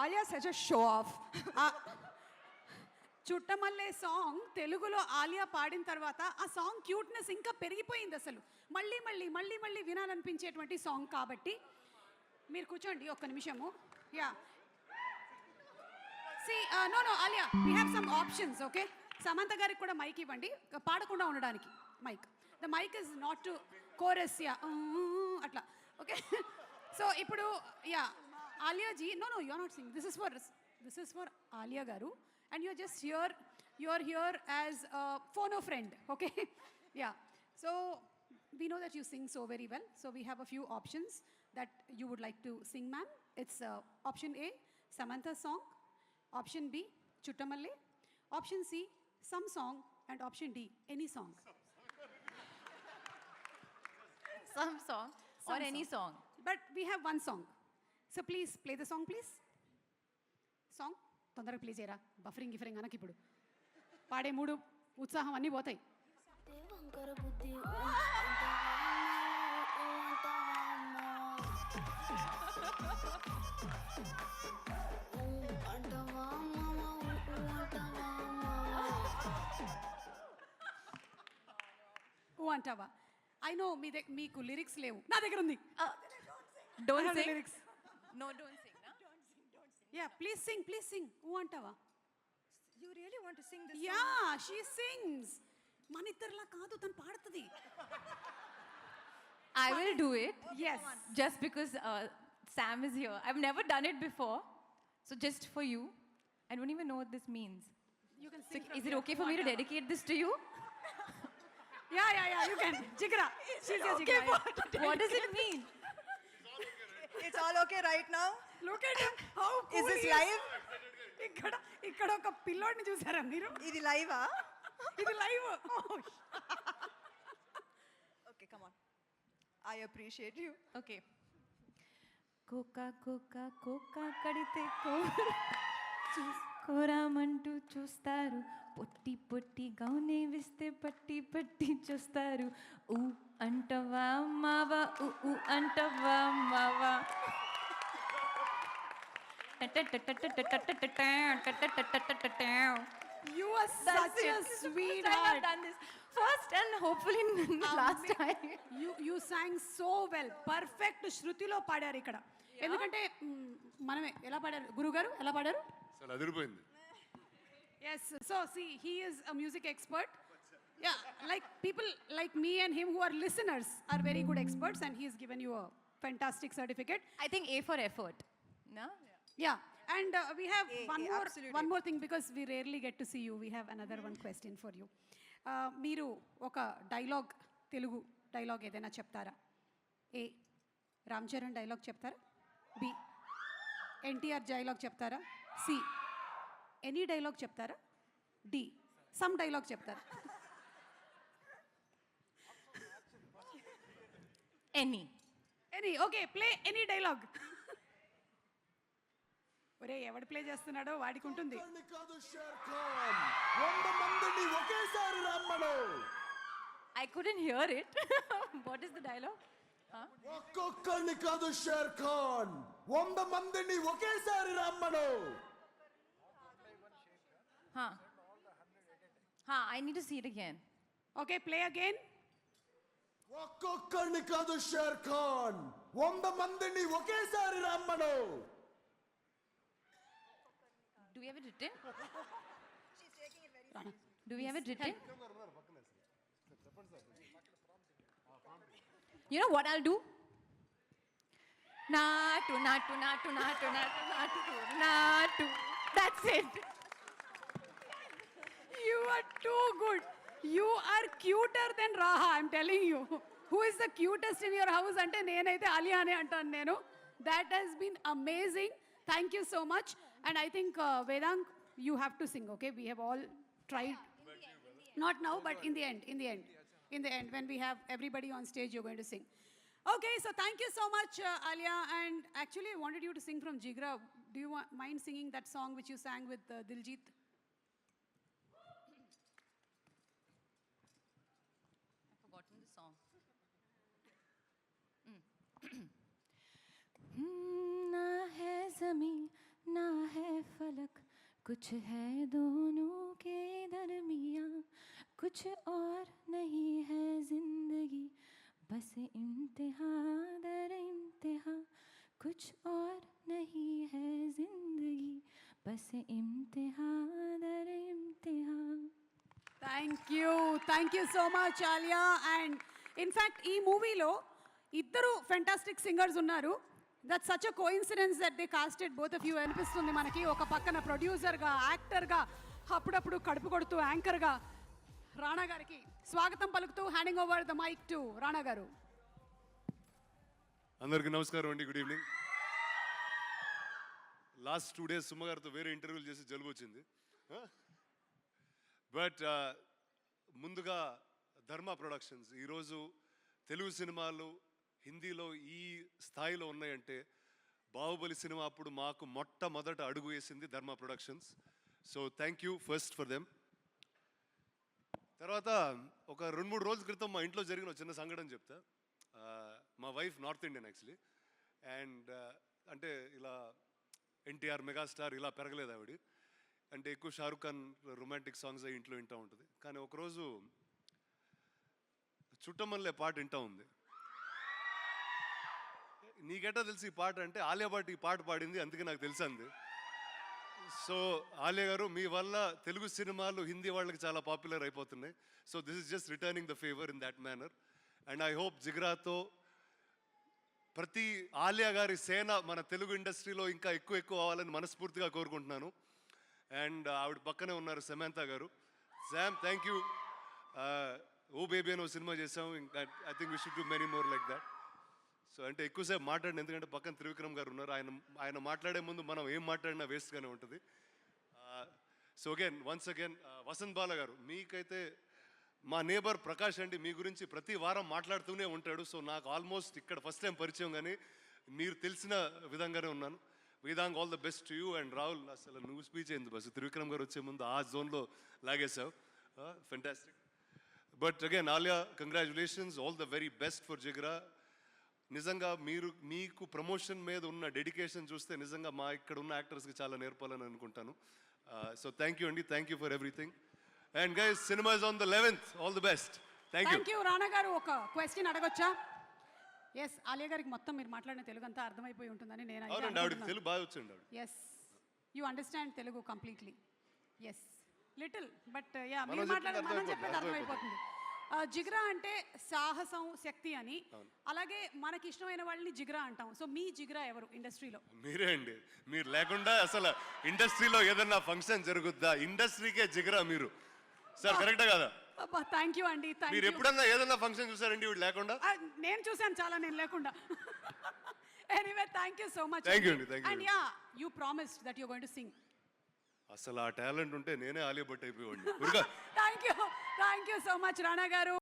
Alia such show off Chuttamalle song తెలుగులో ఆలియా పాడిన తర్వాత ఆ సాంగ్ క్యూట్నెస్ ఇంకా పెరిగిపోయింది అసలు. మళ్ళీ మళ్ళీ మళ్ళీ మళ్ళీ వినాలనిపించేటువంటి సాంగ్ కాబట్టి మీరు కూర్చోండి ఒక్క నిమిషము. Yeah see no no Alia we have some options okay Samantha గారికి కూడా మైక్ ఇవ్వండి. పాడకుండా ఉండడానికి mic the mic is not to chorus yeah అట్లా ఓకే సో ఇప్పుడు yeah Alia ji, no, no, you're not singing. This is for this is for Alia Garu. And you're just here, you're here as a phono friend, okay? yeah. So we know that you sing so very well. So we have a few options that you would like to sing, ma'am. It's uh, option A, Samantha song. Option B, Chuttamalle. Option C, some song. And option D, any song. some song some or song. any song. But we have one song. So please play the song, please. Song. తొందరగా play చేయరా. Buffering గిఫరింగ్ అనకి ఇప్పుడు. పాడే మూడు ఉత్సాహం అన్నీ పోతాయి. అంటావా, ఐ నో మీ దగ్గర మీకు లిరిక్స్ లేవు. నా దగ్గర ఉంది. Don't I have the sing. lyrics. No, don't sing. No? Yeah please sing please sing ఊ అంటావా You really want to sing this yeah she sings మన ఇద్దరిలా కాదు తను పాడుతుంది I will do it. Yes Just because uh, Sam is here. I've never done it before. So just for you. I don't even know what this means. You can So sing is it okay for me to dedicate this to you? Yeah yeah yeah you can Jigra she's yeah Okay, Jigra what, what does it mean? It's all okay right now look at how is this live ఇక్కడ ఇక్కడ ఒక పిల్లోడిని చూసారా మీరు? ఇది లైవా ఇది live okay come on I appreciate you okay కుక్క కుక్క కుక్క కడితే కో చూసి కోరామంటూ చూస్తారు. పొట్టి పొట్టి గౌనే వేస్తే పట్టి పట్టి చూస్తారు. ఊ అంటవా మావా ఊ అంటవా మావా. A sweet I have heart done this first and hopefully last time. You you song so well perfect శృతిలో పాడారు ఇక్కడ ఎందుకంటే మ్, మనమే ఎలా పాడారు గురుగారు ఎలా పాడారు అసలు అదిరిపోయింది Yes, so see, he is a music expert. Yeah, like people like me and him who are listeners are very good experts, and he's given you a fantastic certificate. I think A for effort. No? Yeah, and uh, we have Eh, one eh, more absolutely. one more thing because we rarely get to see you. We have another one question for you. Uh, మీరు ఒక dialogue Telugu dialogue ఏదైనా చెప్తారా A Ram Charan dialogue చెప్తారా B. NTR dialogue చెప్తారా? C. Any dialogue చెప్తారా? D. Some dialogue చెప్తారా? Any. Any okay play any dialogue ఒరే ఎవడు ప్లే చేస్తున్నాడో వాడికి ఉంటుంది. ఒక్కడిని కాదు షేర్ ఖాన్. వంద మందిని ఒకేసారి రమ్మను. I couldn't hear it. what is the dialogue? Huh? ఒక్కొక్కడిని కాదు షేర్ ఖాన్ వంద మందిని ఒకేసారి రమ్మను Huh. Huh, I need to see it again. Okay play again ఒక్కొక్కడిని కాదు షేర్ ఖాన్ వంద మందిని ఒకేసారి రమ్మను Do we have it written? Do we have it written? You know what I'll do? Natu, natu, natu, natu, natu, natu, natu. That's it. You are too good. You are cuter than Raha, I'm telling you. Who is the cutest in your house అంటే నేనైతే అలియా అనే అంటాను నేను that he's been amazing thank you so much and I think Vedang you have to sing okay we have all tried not now but in the in the end when we have everybody on stage you're going to sing. Okay, so thank you so much, uh, Alia. And actually, I wanted you to sing from Jigra. Do you want, mind singing that song which you sang with uh, Diljit? I've forgotten the song. ना है जमी ना है फलक कुछ है दोनों के दरमिया kuch aur. बस इम्तिहा दर इम्तिहा कुछ और नहीं है जिंदगी बस इम्तिहा दर इम्तिहा thank you thank you so much Alia and in fact ఈ మూవీలో ఇద్దరు ఫెంటాస్టిక్ సింగర్స్ ఉన్నారు that such a coincidence that they casted both of you అనిపిస్తుంది మనకి ఒక పక్కన ప్రొడ్యూసర్గా యాక్టర్గా అప్పుడప్పుడు కడుపు కొడుతూ యాంకర్గా రాణా గారికి స్వాగతం పలుకుతూ handing over the mic to Rana గారు. అందరికీ నమస్కారం అండి good evening last two days Suma గారితో వేరే ఇంటర్వ్యూలు చేసి జలుబు వచ్చింది. బట్ uh, ముందుగా ధర్మ ప్రొడక్షన్స్. ఈరోజు తెలుగు సినిమాలు హిందీలో ఈ స్థాయిలో ఉన్నాయంటే బాహుబలి సినిమా అప్పుడు మాకు మొట్టమొదట అడుగు వేసింది Dharma productions. So thank you first for them తర్వాత ఒక రెండు మూడు రోజుల క్రితం మా ఇంట్లో జరిగిన ఒక చిన్న సంఘటన చెప్తా. మా wife north Indian actually. And అంటే ఇలా ఎన్టీఆర్ మెగాస్టార్ ఇలా పెరగలేదు ఆవిడ. అంటే ఎక్కువ షారుఖ్ ఖాన్ రొమాంటిక్ సాంగ్స్ అవి ఇంట్లో వింటూ ఉంటుంది. కానీ ఒకరోజు చుట్టమల్లే పాట వింటూ ఉంది. నీకెట్టా తెలిసి ఈ పాట అంటే ఆలియా భట్ ఈ పాట పాడింది అందుకే నాకు తెలిసింది. సో ఆలియా గారు మీ వల్ల తెలుగు సినిమాలు హిందీ వాళ్ళకి చాలా పాపులర్ అయిపోతున్నాయి. So this is just returning the favour in that manner and I hope జిగ్రాతో ప్రతి ఆలియా గారి సేన మన తెలుగు ఇండస్ట్రీలో ఇంకా ఎక్కువ ఎక్కువ అవ్వాలని మనస్ఫూర్తిగా కోరుకుంటున్నాను. అండ్ ఆవిడ పక్కనే ఉన్నారు సమంత గారు. Sam thank you oh baby అని ఓ సినిమా చేసాం ఇంకా I think we should do many more like that so అంటే ఎక్కువసేపు మాట్లాడిన ఎందుకంటే పక్కన త్రివిక్రమ్ గారు ఉన్నారు. ఆయన ఆయన మాట్లాడే ముందు మనం ఏం మాట్లాడినా వేస్ట్గానే ఉంటుంది. So again once again Vasant Bala గారు మీకైతే మా నేబర్ ప్రకాష్ అండి మీ గురించి ప్రతి వారం మాట్లాడుతూనే ఉంటాడు. సో నాకు ఆల్మోస్ట్ ఇక్కడ ఫస్ట్ టైం పరిచయం కానీ మీరు తెలిసిన విధంగానే ఉన్నాను. Vedang all the best you and Rahul అసలు నువ్వు స్పీచ్ అయింది బస్ త్రివిక్రమ్ గారు వచ్చే ముందు ఆ జోన్లో లాగేశావు. Fantastic but again Alia congratulations all the very best for Jigra నిజంగా మీరు మీకు ప్రమోషన్ మీద ఉన్న డెడికేషన్ చూస్తే నిజంగా మా ఇక్కడ ఉన్న యాక్టర్స్కి చాలా నేర్పాలని అనుకుంటాను. సో థ్యాంక్ యూ అండి. Thank you for everything and guys cinema is on the eleventh all the best thank you Rana గారు ఒక క్వశ్చన్ అడగొచ్చా? ఎస్ ఆలియా గారికి మొత్తం మీరు మాట్లాడిన తెలుగు అంతా అర్థమైపోయి ఉంటుందని నేను. తెలుగు బాగా ఆవిడ. Yes you understand Telugu completely yes little but yeah మీరు మాట్లాడేది మనం చెప్పేది అర్థమైపోతుంది జిగ్రా అంటే సాహసం శక్తి అని. అలాగే మనకి ఇష్టమైన వాళ్ళని జిగ్రా అంటాం. సో మీ జిగ్రా ఎవరు ఇండస్ట్రీలో? మీరే అండి. మీరు లేకుండా అసలు ఇండస్ట్రీలో ఏదన్నా ఫంక్షన్ జరుగుద్దా? ఇండస్ట్రీకే జిగరా మీరు. సార్ కరెక్టా కదా? అబ్బా థ్యాంక్ యూ అండి థ్యాంక్ మీరు యూ ఎప్పుడన్నా ఏదన్నా ఫంక్షన్ చూసారండి వీడు లేకుండా? నేను చూశాను చాలా నేను లేకుండా. Anyway thank you so much Thank you అండి, and yeah you promised that you going to sing అసలు ఆ టాలెంట్ ఉంటే నేనే ఆలియా భట్ అయిపోయాడు thank you thank you so much Rana గారు.